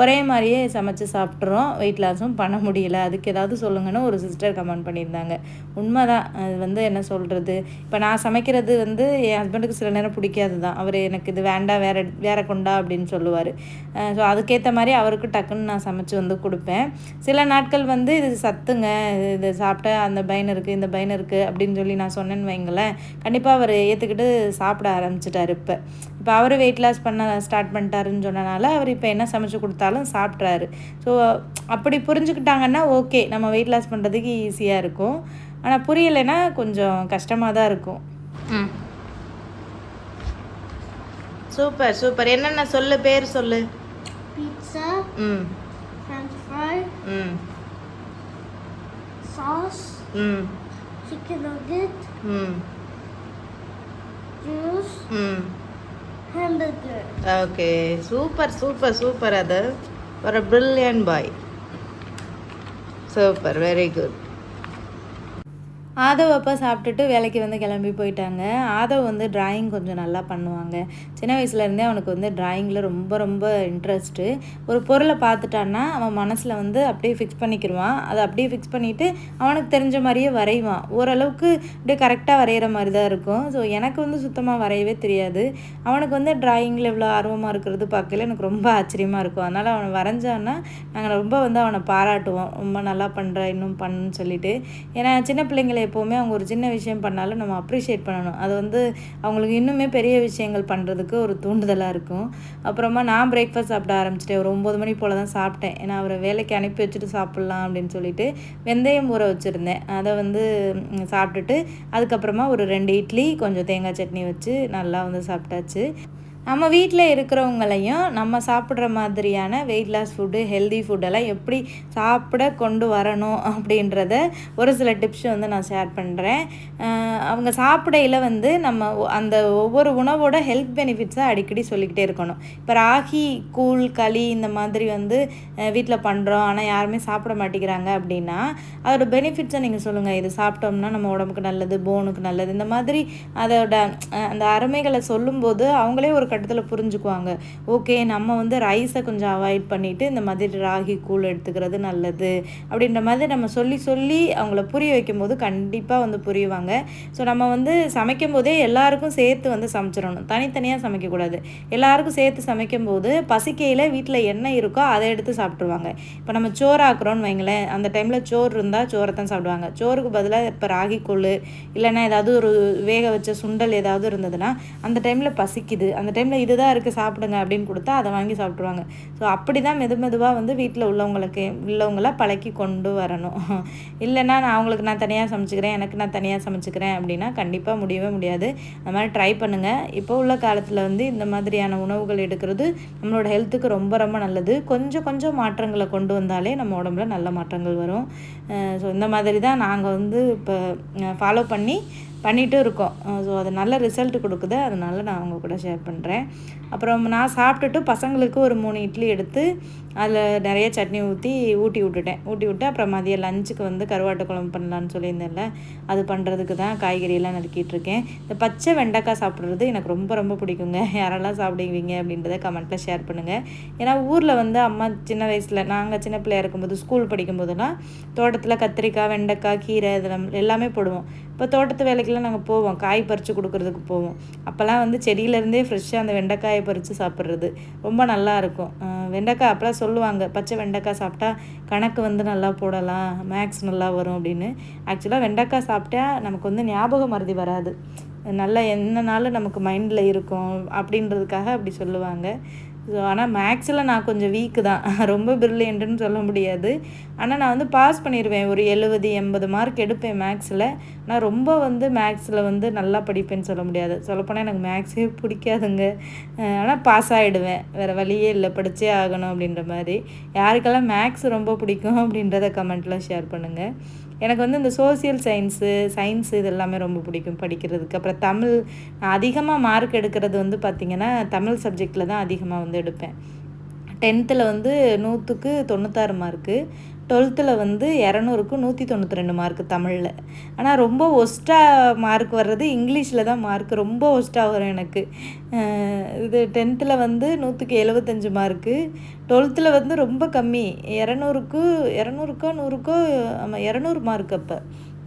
ஒரே மாதிரியே சமைச்சு சாப்பிட்றோம் வெயிட் லாஸும் பண்ண முடியல. அதுக்கு ஏதாவது சொல்லுங்கன்னு ஒரு சிஸ்டர் கமெண்ட் பண்ணியிருந்தாங்க. உண்மைதான். அது வந்து என்ன சொல்கிறது இப்போ நான் சமைக்கிறது வந்து என் ஹஸ்பண்டுக்கு சில நேரம் பிடிக்காது தான் அவர் எனக்கு இது வேண்டாம் வேற வேற கொண்டா அப்படின்னு சொல்லுவார். ஸோ அதுக்கேற்ற மாதிரி அவருக்கு டக்குன்னு நான் சமைச்சு வந்து கொடுப்பேன். சில நாட்கள் வந்து இது சத்துங்க. இது- சாப்பிட்டா அந்த பயன் இருக்குது இந்த பயன் இருக்குது அப்படின்னு சொல்லி நான் சொன்னேன்னு வைங்களேன். கண்டிப்பாக அவர் ஏற்றுக்கிட்டு சாப்பிட ஆரம்பிச்சிட்டாரு இப்போ. இப்போ அவர் வெயிட் லாஸ் பண்ண ஸ்டார்ட் பண்ணிட்டாருன்னு சொன்னனால அவர் இப்போ என்ன சமைச்சு கொடுத்தாலும் சாப்பிட்றாரு. ஸோ அப்படி புரிஞ்சுக்கிட்டாங்கன்னா ஓகே நம்ம வெயிட் லாஸ் பண்ணுறதுக்கு ஈஸியாக இருக்கும். ஆனால் புரியலைன்னா கொஞ்சம் கஷ்டமாக தான் இருக்கும். ம். Super super. என்னென்ன சொல்லு பேர் சொல்லு. Pizza, ம். ம். Sauce, ம். Chicken nugget, ம். Juice, ம். Hamburger. Okay super super super அது. ஒரு brilliant boy super very good Aadhav அப்போ சாப்பிட்டுட்டு வேலைக்கு வந்து கிளம்பி போயிட்டாங்க. ஆதவ் வந்து டிராயிங் கொஞ்சம் நல்லா பண்ணுவாங்க. சின்ன வயசுலேருந்தே அவனுக்கு வந்து டிராயிங்கில் ரொம்ப ரொம்ப இன்ட்ரெஸ்ட்டு ஒரு பொருளை பார்த்துட்டான்னா அவன் மனசில் வந்து அப்படியே ஃபிக்ஸ் பண்ணிக்கிடுவான் அதை அப்படியே ஃபிக்ஸ் பண்ணிவிட்டு அவனுக்கு தெரிஞ்ச மாதிரியே வரைவான். ஓரளவுக்கு அப்படியே கரெக்டாக வரைகிற மாதிரி தான் இருக்கும். ஸோ எனக்கு வந்து சுத்தமாக வரையவே தெரியாது. அவனுக்கு வந்து டிராயிங்கில் இவ்வளோ ஆர்வமாக இருக்கிறது பார்க்கல. எனக்கு ரொம்ப ஆச்சரியமாக இருக்கும். அதனால் அவனை வரைஞ்சான்னா நாங்கள் ரொம்ப வந்து அவனை பாராட்டுவோம். ரொம்ப நல்லா பண்ணுற இன்னும் பண்ணுன்னு சொல்லிட்டு. ஏன்னா சின்ன பிள்ளைங்களை எப்போவுமே அவங்க ஒரு சின்ன விஷயம் பண்ணாலும் நம்ம அப்ரிஷியேட் பண்ணணும். அது வந்து அவங்களுக்கு இன்னுமே பெரிய விஷயங்கள் பண்ணுறதுக்கு ஒரு தூண்டுதலாக இருக்கும். அப்புறமா நான் பிரேக்ஃபாஸ்ட் சாப்பிட ஆரம்பிச்சிட்டேன். ஒரு ஒம்பது மணி போல் தான் சாப்பிட்டேன். ஏன்னா அவரை வேலைக்கு அனுப்பி வச்சுட்டு சாப்பிட்லாம் அப்படின்னு சொல்லிட்டு வெந்தயம் ஊற வச்சுருந்தேன். அதை வந்து சாப்பிட்டுட்டு அதுக்கப்புறமா ஒரு ரெண்டு இட்லி கொஞ்சம் தேங்காய் சட்னி வச்சு நல்லா வந்து சாப்பிட்டாச்சு. நம்ம வீட்டில் இருக்கிறவங்களையும் நம்ம சாப்பிட்ற மாதிரியான வெயிட் லாஸ் ஃபுட்டு ஹெல்தி ஃபுட்டெல்லாம் எப்படி சாப்பிட கொண்டு வரணும் அப்படின்றத ஒரு சில டிப்ஸ் வந்து நான் ஷேர் பண்ணுறேன் அவங்க சாப்பிடையில் வந்து நம்ம அந்த ஒவ்வொரு உணவோட ஹெல்த் பெனிஃபிட்ஸை அடிக்கடி சொல்லிக்கிட்டே இருக்கணும். இப்போ ராகி கூழ் களி இந்த மாதிரி வந்து வீட்டில் பண்ணுறோம் ஆனால் யாருமே சாப்பிட மாட்டேங்கிறாங்க அப்படின்னா அதோட பெனிஃபிட்ஸை நீங்கள் சொல்லுங்கள் இது சாப்பிட்டோம்னா நம்ம உடம்புக்கு நல்லது போனுக்கு நல்லது. இந்த மாதிரி அதோட அந்த அருமைகளை சொல்லும்போது அவங்களே ஒரு கட்டத்தில் புரிஞ்சுக்குவாங்க. ஓகே நம்ம வந்து ரைஸை கொஞ்சம் அவாய்ட் பண்ணிவிட்டு இந்த மாதிரி ராகி கூழ் எடுத்துக்கிறது நல்லது அப்படின்ற மாதிரி நம்ம சொல்லி சொல்லி அவங்கள புரிய வைக்கும்போது கண்டிப்பாக வந்து புரியுவாங்க ஸோ நம்ம வந்து சமைக்கும் போதே எல்லாருக்கும் சேர்த்து வந்து சமைச்சிடணும். தனித்தனியாக சமைக்கக்கூடாது. எல்லாருக்கும் சேர்த்து சமைக்கும் போது பசிக்கையில் வீட்டில் என்ன இருக்கோ அதை எடுத்து சாப்பிட்ருவாங்க இப்போ நம்ம சோறு ஆக்குறோன்னு வைங்களேன் அந்த டைமில் சோறு இருந்தால் சோறை தான் சாப்பிடுவாங்க. சோறுக்கு பதிலாக இப்போ ராகி கூழ் இல்லைன்னா ஏதாவது ஒரு வேக வச்ச சுண்டல் ஏதாவது இருந்ததுன்னா அந்த டைமில் பசிக்குது. அந்த டைம் டைமில் இது தான் இருக்குது சாப்பிடுங்க அப்படின்னு கொடுத்தா அதை வாங்கி சாப்பிட்ருவாங்க ஸோ அப்படி தான் மெது மெதுவாக வந்து வீட்டில் உள்ளவங்களுக்கு உள்ளவங்கள பழக்கி கொண்டு வரணும். இல்லைன்னா நான் அவங்களுக்கு நான் தனியாக சமைச்சிக்கிறேன் எனக்கு நான் தனியாக சமைச்சிக்கிறேன் அப்படின்னா கண்டிப்பாக முடியவே முடியாது. அந்த மாதிரி ட்ரை பண்ணுங்கள் இப்போ உள்ள காலத்தில் வந்து இந்த மாதிரியான உணவுகள் எடுக்கிறது நம்மளோட ஹெல்த்துக்கு ரொம்ப ரொம்ப நல்லது. கொஞ்சம் கொஞ்சம் மாற்றங்களை கொண்டு வந்தாலே நம்ம உடம்புல நல்ல மாற்றங்கள் வரும். ஸோ இந்த மாதிரி தான் நாங்கள் வந்து இப்போ ஃபாலோ பண்ணி பண்ணிகிட்டும் இருக்கோம். ஸோ அது நல்ல ரிசல்ட் கொடுக்குது. அதனால நான் அவங்க கூட ஷேர் பண்ணுறேன் அப்புறம் நான் சாப்பிட்டுட்டு பசங்களுக்கு ஒரு மூணு இட்லி எடுத்து அதில் நிறைய சட்னி ஊற்றி ஊட்டி விட்டுட்டேன். ஊட்டி விட்டு அப்புறம் மதியம் லஞ்சுக்கு வந்து கருவாட்டு குழம்பு பண்ணலான்னு சொல்லியிருந்தேன்ல அது பண்ணுறதுக்கு தான் காய்கறியெல்லாம் நறுக்கிட்டு இருக்கேன். இந்த பச்சை வெண்டைக்காய் சாப்பிட்றது எனக்கு ரொம்ப ரொம்ப பிடிக்குங்க. யாரெல்லாம் சாப்பிடுவீங்க அப்படின்றத கமெண்ட்டில் ஷேர் பண்ணுங்கள் ஏன்னா ஊரில் வந்து அம்மா சின்ன வயசில் நாங்கள் சின்ன பிள்ளையா இருக்கும்போது ஸ்கூல் படிக்கும்போதெல்லாம் தோட்டத்தில் கத்திரிக்காய் வெண்டைக்காய் கீரை இதெல்லாம் எல்லாமே போடுவோம். இப்போ தோட்டத்து வேலைக்கு வேலைக்கெல்லாம் நாங்கள் போவோம். காய் பறித்து கொடுக்கறதுக்கு போவோம். அப்போல்லாம் வந்து செடியிலேருந்தே ஃப்ரெஷ்ஷாக அந்த வெண்டைக்காயை பறித்து சாப்பிட்றது. ரொம்ப நல்லா இருக்கும். வெண்டைக்காய் அப்போலாம் சொல்லுவாங்க. பச்சை வெண்டைக்காய் சாப்பிட்டா கணக்கு வந்து நல்லா போடலாம். மேக்ஸ் நல்லா வரும் அப்படின்னு. ஆக்சுவலாக வெண்டைக்காய் சாப்பிட்டா நமக்கு வந்து ஞாபக மருதி வராது. நல்லா என்ன நாளும் நமக்கு மைண்டில் இருக்கும். அப்படின்றதுக்காக அப்படி சொல்லுவாங்க. ஸோ ஆனால் மேக்ஸில் நான் கொஞ்சம் வீக்கு தான். (laughs) ரொம்ப பிரில்லியன்ட்டுன்னு சொல்ல முடியாது. ஆனால் நான் வந்து பாஸ் பண்ணிடுவேன் ஒரு எழுபது எண்பது மார்க் எடுப்பேன் மேக்ஸில் நான் ரொம்ப வந்து மேக்ஸில் வந்து நல்லா படிப்பேன்னு சொல்ல முடியாது. சொல்லப்போனால் எனக்கு மேக்ஸே பிடிக்காதுங்க. ஆனால் பாஸ் ஆகிடுவேன் வேறு வழியே இல்லை. படித்தே ஆகணும் அப்படின்ற மாதிரி. யாருக்கெல்லாம் மேக்ஸ் ரொம்ப பிடிக்கும் அப்படின்றத கமெண்ட்டில் ஷேர் பண்ணுங்கள் எனக்கு வந்து இந்த சோசியல் சயின்ஸு சயின்ஸு இது எல்லாமே ரொம்ப பிடிக்கும் படிக்கிறதுக்கு. அப்புறம் தமிழ் நான் அதிகமாக மார்க் எடுக்கிறது வந்து பார்த்திங்கன்னா தமிழ் சப்ஜெக்டில் தான் அதிகமாக வந்து எடுப்பேன். டென்த்தில் வந்து நூற்றுக்கு தொண்ணூத்தாறு மார்க்கு டுவெல்த்தில் வந்து இரநூறுக்கு நூற்றி தொண்ணூற்றி ரெண்டு மார்க்கு தமிழில். ஆனால் ரொம்ப ஒஸ்ட்டாக மார்க் வர்றது இங்கிலீஷில் தான் மார்க் ரொம்ப ஒஸ்ட்டாக வரும் எனக்கு. இது டென்த்தில் வந்து நூற்றுக்கு எழுபத்தஞ்சு மார்க்கு டுவெல்த்தில் வந்து ரொம்ப கம்மி. இரநூறுக்கு இரநூறுக்கோ நூறுக்கோ ஆமாம் இரநூறு மார்க் அப்போ.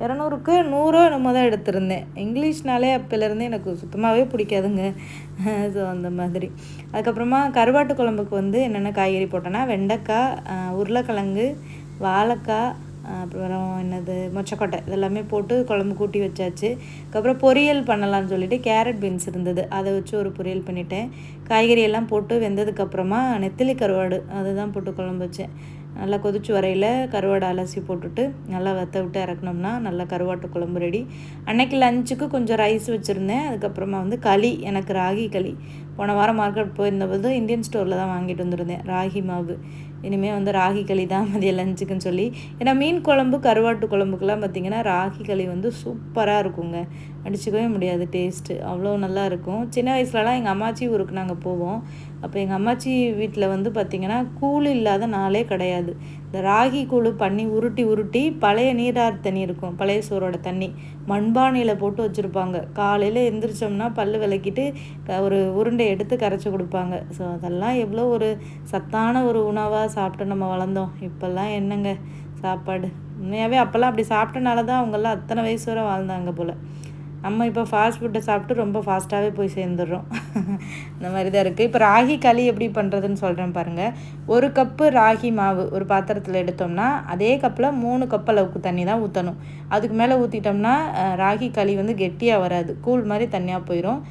இரநூறுக்கு நூறோ நம்ம தான் எடுத்திருந்தேன். இங்கிலீஷ்னாலே அப்போலேருந்தே எனக்கு சுத்தமாகவே பிடிக்காதுங்க. ஸோ அந்த மாதிரி. அதுக்கப்புறமா கருவாட்டு குழம்புக்கு வந்து என்னென்ன காய்கறி போட்டேன்னா வெண்டைக்காய் உருளைக்கிழங்கு வாழைக்காய் அப்புறம் என்னது மொச்சக்கொட்டை இதெல்லாமே போட்டு குழம்பு கூட்டி வச்சாச்சு. அதுக்கப்புறம் பொரியல் பண்ணலாம்னு சொல்லிட்டு கேரட் பீன்ஸ் இருந்தது. அதை வச்சு ஒரு பொரியல் பண்ணிட்டேன். காய்கறி எல்லாம் போட்டு வெந்ததுக்கப்புறமா நெத்திலி கருவாடு அதுதான் போட்டு குழம்பு வச்சேன். நல்லா கொதிச்சு வரையில் கருவாடை அலசி போட்டுட்டு நல்லா வற்ற விட்டு இறக்குனோம்னா நல்லா கருவாட்டு குழம்பு ரெடி அன்னைக்கு லஞ்சுக்கு கொஞ்சம் ரைஸ் வச்சுருந்தேன். அதுக்கப்புறமா வந்து களி எனக்கு ராகி களி. போன வாரம் மார்க்கெட் போயிருந்தபோது இந்தியன் ஸ்டோரில் தான் வாங்கிட்டு வந்திருந்தேன். ராகி மாவு. இனிமேல் வந்து ராகி களி தான் மதிய லஞ்சுக்குன்னு சொல்லி. ஏன்னா மீன் குழம்பு கருவாட்டு குழம்புக்கெல்லாம் பார்த்திங்கன்னா ராகி களி வந்து சூப்பராக இருக்குங்க. அடிச்சுக்கவே முடியாது டேஸ்ட்டு அவ்வளோ நல்லா இருக்கும். சின்ன வயசுலலாம் எங்கள் அம்மாச்சி ஊருக்கு நாங்கள் போவோம். அப்போ எங்கள் அம்மாச்சி வீட்டில் வந்து பார்த்திங்கன்னா கூழ் இல்லாத நாளே கிடையாது. இந்த ராகி கூழ் பண்ணி உருட்டி உருட்டி பழைய நீரார் தண்ணி இருக்கும். பழைய சோறோட தண்ணி. மண்பானையில் போட்டு வச்சுருப்பாங்க. காலையில் எந்திரிச்சோம்னா பல் விளக்கிட்டு ஒரு உருண்டை எடுத்து கரைச்சி கொடுப்பாங்க. ஸோ அதெல்லாம் எவ்வளோ ஒரு சத்தான ஒரு உணவாக சாப்பிட்டு நம்ம வளர்ந்தோம். இப்போல்லாம் என்னங்க சாப்பாடு? உண்மையாகவே அப்போல்லாம் அப்படி சாப்பிட்டனால தான் அவங்கெல்லாம் அத்தனை வயசு வரை வாழ்ந்தாங்க போல். நம்ம இப்போ ஃபாஸ்ட் ஃபுட்டை சாப்பிட்டு ரொம்ப ஃபாஸ்ட்டாகவே போய் சேர்ந்துடுறோம். இந்த மாதிரி தான் இருக்குது இப்போ ராகி களி எப்படி பண்ணுறதுன்னு சொல்கிறேன் பாருங்கள் ஒரு கப்பு ராகி மாவு ஒரு பாத்திரத்தில் எடுத்தோம்னா அதே கப்பில் மூணு கப் அளவுக்கு தண்ணி தான் ஊற்றணும் அதுக்கு மேலே ஊற்றிட்டோம்னா ராகி களி வந்து கெட்டியாக வராது. கூழ் மாதிரி தண்ணியாக போயிடும்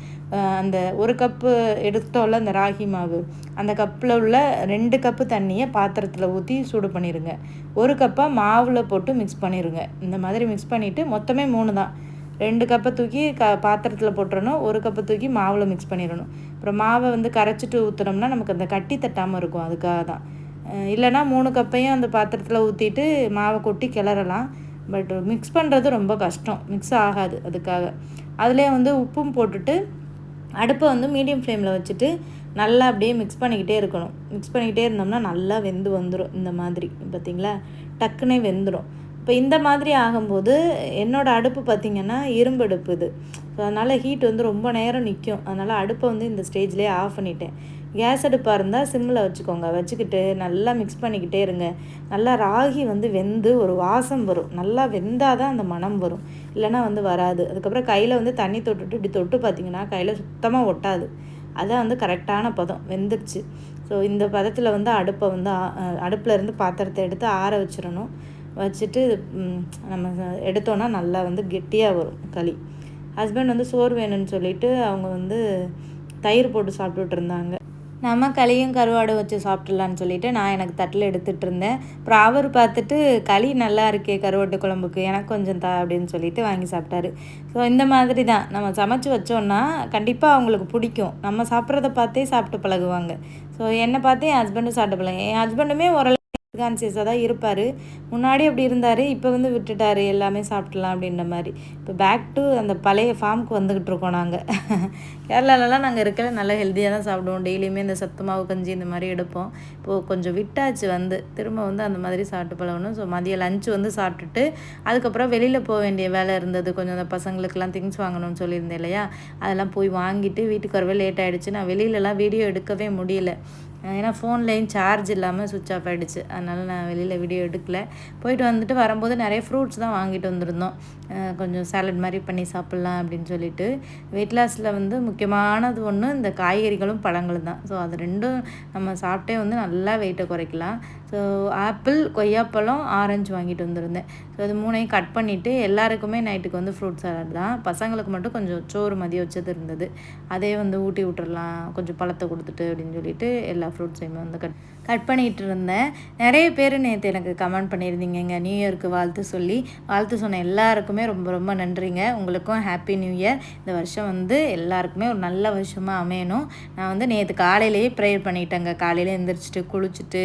அந்த ஒரு கப்பு எடுத்தோம்ல அந்த ராகி மாவு. அந்த கப்பில் உள்ள ரெண்டு கப்பு தண்ணியை பாத்திரத்தில் ஊற்றி சூடு பண்ணிடுங்க ஒரு கப்பாக மாவில் போட்டு மிக்ஸ் பண்ணிடுங்க இந்த மாதிரி மிக்ஸ் பண்ணிவிட்டு மொத்தமே மூணு தான். ரெண்டு கப்பை தூக்கி க பாத்திரத்தில் போட்டுறணும். ஒரு கப்பை தூக்கி மாவில் மிக்ஸ் பண்ணிடணும். அப்புறம் மாவை வந்து கரைச்சிட்டு ஊற்றுனோம்னா நமக்கு அந்த கட்டி தட்டாமல் இருக்கும். அதுக்காக தான். இல்லைனா மூணு கப்பையும் அந்த பாத்திரத்தில் ஊற்றிட்டு மாவை கொட்டி கிளறலாம். பட் மிக்ஸ் பண்ணுறது ரொம்ப கஷ்டம். மிக்ஸ் ஆகாது அதுக்காக. அதிலே வந்து உப்பும் போட்டுட்டு அடுப்பை வந்து மீடியம் ஃப்ளேமில் வச்சுட்டு நல்லா அப்படியே மிக்ஸ் பண்ணிக்கிட்டே இருக்கணும். மிக்ஸ் பண்ணிக்கிட்டே இருந்தோம்னா நல்லா வெந்து வந்துடும் இந்த மாதிரி. பார்த்திங்களா டக்குனே வெந்துடும் இப்போ இந்த மாதிரி ஆகும்போது என்னோடய அடுப்பு பார்த்திங்கன்னா இரும்பு அடுப்பு இது ஸோ அதனால் ஹீட் வந்து ரொம்ப நேரம் நிற்கும் அதனால் அடுப்பை வந்து இந்த ஸ்டேஜ்லேயே ஆஃப் பண்ணிட்டேன். கேஸ் அடுப்பாக இருந்தால் சிம்மில் வச்சுக்கோங்க. வச்சுக்கிட்டு நல்லா மிக்ஸ் பண்ணிக்கிட்டே இருங்க. நல்லா ராகி வந்து வெந்து ஒரு வாசம் வரும். நல்லா வெந்தால் தான் அந்த மனம் வரும். இல்லைனா வந்து வராது. அதுக்கப்புறம் கையில் வந்து தண்ணி தொட்டுட்டு இப்படி தொட்டு பார்த்திங்கன்னா கையில் சுத்தமாக ஒட்டாது. அதான் வந்து கரெக்டான பதம். வெந்துருச்சு. ஸோ இந்த பதத்தில் வந்து அடுப்பை வந்து அடுப்பில் இருந்து பாத்திரத்தை எடுத்து ஆற வச்சிடணும். வச்சுட்டு நம்ம எடுத்தோன்னா நல்லா வந்து கெட்டியாக வரும் களி. ஹஸ்பண்ட் வந்து சோறு வேணும்னு சொல்லிட்டு அவங்க வந்து தயிர் போட்டு சாப்பிட்டுட்டு இருந்தாங்க. நம்ம களியும் கருவாடு வச்சு சாப்பிட்லான்னு சொல்லிட்டு நான் எனக்கு தட்டில் எடுத்துகிட்டு இருந்தேன். அப்புறம் அவர் பார்த்துட்டு களி நல்லா இருக்கே கருவாட்டு குழம்புக்கு எனக்கு கொஞ்சம் தா அப்படின்னு சொல்லிட்டு வாங்கி சாப்பிட்டாரு. ஸோ இந்த மாதிரி தான். நம்ம சமைச்சு வச்சோன்னா கண்டிப்பாக அவங்களுக்கு பிடிக்கும். நம்ம சாப்பிட்றத பார்த்தே சாப்பிட்டு பழகுவாங்க. ஸோ என்னை பார்த்தே என் ஹஸ்பண்டும் சாப்பிட்டு பழகு என் ஹஸ்பண்டுமே ஓரளவு கான்சியஸாக தான் இருப்பார். முன்னாடி அப்படி இருந்தார் இப்போ வந்து விட்டுட்டார் எல்லாமே சாப்பிட்லாம் அப்படின்ற மாதிரி. இப்போ பேக் டு அந்த பழைய ஃபார்முக்கு வந்துக்கிட்டு இருக்கோம் நாங்கள் (laughs) கேரளாலலாம் நாங்கள் இருக்கல நல்லா ஹெல்த்தியாக தான் சாப்பிடுவோம். டெய்லியுமே இந்த சத்து மாவு கஞ்சி இந்த மாதிரி எடுப்போம். இப்போது கொஞ்சம் விட்டாச்சு வந்து திரும்ப வந்து அந்த மாதிரி சாப்பிட்டு பழகணும். ஸோ மதியம் லஞ்ச் வந்து சாப்பிட்டுட்டு அதுக்கப்புறம் வெளியில் போக வேண்டிய வேலை இருந்தது. கொஞ்சம் அந்த பசங்களுக்கெல்லாம் திங்ஸ் வாங்கணும்னு சொல்லியிருந்தேன் இல்லையா? அதெல்லாம் போய் வாங்கிட்டு வீட்டுக்கு வரவே லேட் ஆகிடுச்சு நான் வெளியிலலாம் வீடியோ எடுக்கவே முடியல. ஏன்னா ஃபோன்லேயும் சார்ஜ் இல்லாமல் சுவிட்ச் ஆஃப் ஆகிடுச்சு அதனால் நான் வெளியில் வீடியோ எடுக்கல. போயிட்டு வந்துட்டு வரும்போது நிறைய ஃப்ரூட்ஸ் தான் வாங்கிட்டு வந்திருந்தோம். கொஞ்சம் சாலட் மாதிரி பண்ணி சாப்பிட்லாம் அப்படின்னு சொல்லிட்டு. வெயிட் லாஸில் வந்து முக்கியமானது ஒன்று இந்த காய்கறிகளும் பழங்களும் தான். ஸோ அது ரெண்டும் நம்ம சாப்பிட்டே வந்து நல்லா வெயிட்டை குறைக்கலாம். ஸோ ஆப்பிள் கொய்யாப்பழம் ஆரஞ்சு வாங்கிட்டு வந்திருந்தேன். ஸோ அது மூணையும் கட் பண்ணிவிட்டு எல்லாருக்குமே நைட்டுக்கு வந்து ஃப்ரூட் சாலட் தான். பசங்களுக்கு மட்டும் கொஞ்சம் சோறு மதியம் வச்சது இருந்தது. அதே வந்து ஊட்டி விட்டுறலாம் கொஞ்சம் பழத்தை கொடுத்துட்டு அப்படின்னு சொல்லிட்டு எல்லா ஃப்ரூட்ஸையுமே வந்து கட் கட் பண்ணிகிட்டு இருந்தேன் நிறைய பேர் நேற்று எனக்கு கமெண்ட் பண்ணியிருந்தீங்கங்க. நியூ இயருக்கு வாழ்த்து சொல்லி வாழ்த்து சொன்ன எல்லாருக்குமே ரொம்ப ரொம்ப நன்றிங்க. உங்களுக்கும் ஹாப்பி நியூ இயர் இந்த வருஷம் வந்து எல்லாருக்குமே ஒரு நல்ல வருஷமாக அமையணும். நான் வந்து நேற்று காலையிலேயே ப்ரேயர் பண்ணிட்டேங்க. காலையில் எழுந்திரிச்சிட்டு குளிச்சுட்டு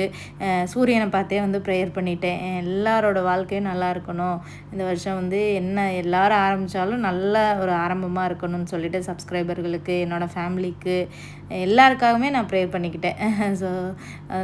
சூரியனை பார்த்தே வந்து ப்ரேயர் பண்ணிட்டேன். எல்லாரோட வாழ்க்கையும் நல்லா இருக்கணும். இந்த வருஷம் வந்து என்ன எல்லாரும் ஆரம்பித்தாலும் நல்ல ஒரு ஆரம்பமாக இருக்கணும்னு சொல்லிட்டு சப்ஸ்கிரைபர்களுக்கு என்னோடய ஃபேமிலிக்கு எல்லாருக்காகவுமே நான் ப்ரேயர் பண்ணிக்கிட்டேன். (laughs) ஸோ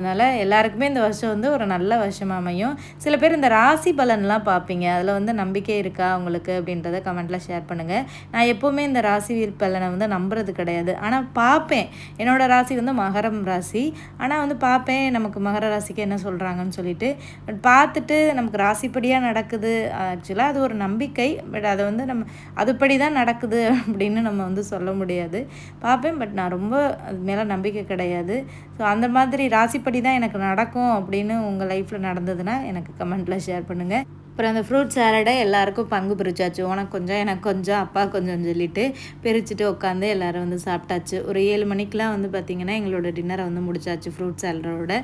அதனால் எல்லாருக்குமே இந்த வருஷம் வந்து ஒரு நல்ல வருஷமாக அமையும். சில பேர் இந்த ராசி பலன்லாம் பார்ப்பீங்க அதில் வந்து நம்பிக்கை இருக்கா உங்களுக்கு அப்படின்றத கமெண்ட்டில் ஷேர் பண்ணுங்கள் நான் எப்போவுமே இந்த ராசி பலனை வந்து நம்புறது கிடையாது. ஆனால் பார்ப்பேன் என்னோடய ராசி வந்து மகரம் ராசி. ஆனால் வந்து பார்ப்பேன் நமக்கு மகர ராசிக்கு என்ன சொல்கிறாங்கன்னு சொல்லிட்டு. பட் பார்த்துட்டு நமக்கு ராசிப்படியாக நடக்குது. ஆக்சுவலாக அது ஒரு நம்பிக்கை. பட் அதை வந்து நம்ம அதுபடி தான் நடக்குது அப்படின்னு நம்ம வந்து சொல்ல முடியாது. பார்ப்பேன் பட் நான் ரொம்ப அது மேலே நம்பிக்கை கிடையாது. ஸோ அந்த மாதிரி ராசிப்படி தான் எனக்கு நடக்கும் அப்படின்னு உங்கள் லைஃப்பில் நடந்ததுன்னா எனக்கு கமெண்ட்டில் ஷேர் பண்ணுங்கள் அப்புறம் அந்த ஃப்ரூட் சாலடை எல்லாருக்கும் பங்கு பிரிச்சாச்சு. உனக்கு கொஞ்சம் எனக்கு கொஞ்சம் அப்பா கொஞ்சம் சொல்லிட்டு பிரிச்சுட்டு உட்காந்து எல்லோரும் வந்து சாப்பிட்டாச்சு. ஒரு ஏழு மணிக்கெலாம் வந்து பார்த்திங்கன்னா எங்களோட டின்னரை வந்து முடிச்சாச்சு ஃப்ரூட் சாலடோட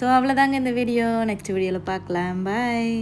ஸோ அவ்வளோதாங்க இந்த வீடியோ நெக்ஸ்ட் வீடியோவில் பார்க்கலாம். பாய்